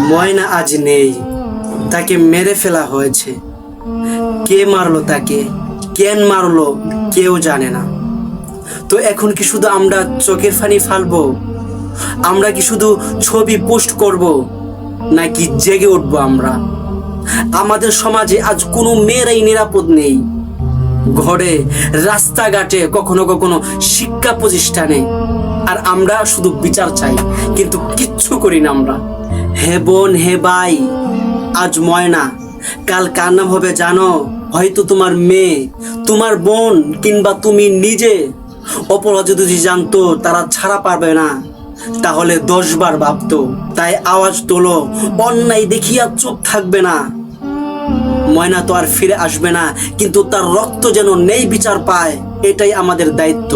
ময়না আজ নেই। তাকে মেরে ফেলা হয়েছে। কে মারলো তাকে? কেন মারলো কেউ জানে না। তো এখন কি শুধু আমরা চোখের ফানি ফালবো? আমরা কি শুধু ছবি পোস্ট করব? নাকি জেগে উঠবো আমরা? আমাদের সমাজে আজ কোনো মেয়েরাই নিরাপদ নেই। ঘরে, রাস্তাঘাটে, কখনো কখনো শিক্ষা প্রতিষ্ঠানে। আর আমরা শুধু বিচার চাই, কিন্তু কিচ্ছু করি না আমরা। হে বোন, হে ভাই, আজ ময়না। কাল কার নাম হবে জানো? হয়তো তোমার মেয়ে, তোমার বোন কিংবা তুমি নিজে। অপরাধ যদি জানতো, তারা ছাড়া পারবে না। তাহলে দশবার ভাবতো, তাই আওয়াজ তোলো, অন্যায় দেখিয়া চুপ থাকবে না। ময়না তো আর ফিরে আসবে না, কিন্তু তার রক্ত যেন নেই বিচার পায়, এটাই আমাদের দায়িত্ব।